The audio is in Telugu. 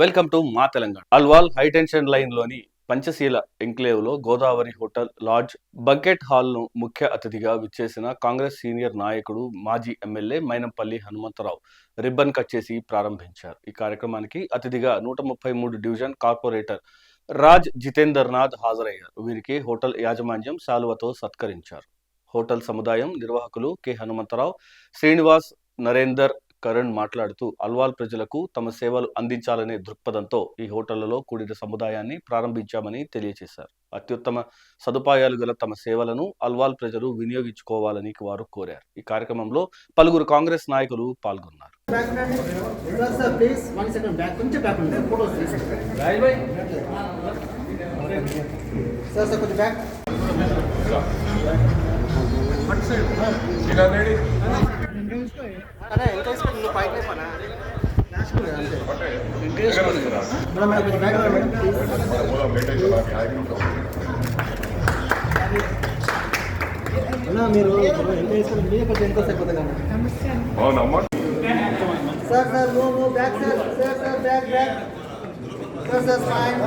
వెల్కమ్ టు మా తెలంగాణ. అల్వాల్ హైటెన్షన్ లైన్లోని పంచశీల ఎంక్లేవ్లో గోదావరి హోటల్ లాడ్జ్ బకెట్ హాల్ను ముఖ్య అతిథిగా విచ్చేసిన కాంగ్రెస్ సీనియర్ నాయకుడు మాజీ MLA Mynampally Hanumantharao ribbon cut చేసి ప్రారంభించారు. ఈ కార్యక్రమానికి అతిథిగా నూట ముప్పై మూడు డివిజన్ కార్పొరేటర్ రాజ్ జితేందర్ నాథ్ హాజరయ్యారు. వీరికి హోటల్ యాజమాన్యం శాలువతో సత్కరించారు. హోటల్ సముదాయం నిర్వాహకులు కె హనుమంతరావు శ్రీనివాస్ నరేందర్ కరణ్ మాట్లాడుతూ అల్వాల్ ప్రజలకు తమ సేవలు అందించాలనే దృక్పథంతో ఈ హోటళ్ళలో కూడిన సముదాయాన్ని ప్రారంభించామని తెలియజేశారు అత్యుత్తమ సదుపాయాలు గల తమ సేవలను అల్వాల్ ప్రజలు వినియోగించుకోవాలని వారు కోరారు. ఈ కార్యక్రమంలో పలువురు కాంగ్రెస్ నాయకులు పాల్గొన్నారు. Sir sir no no back sir sir sir back back sir sir fine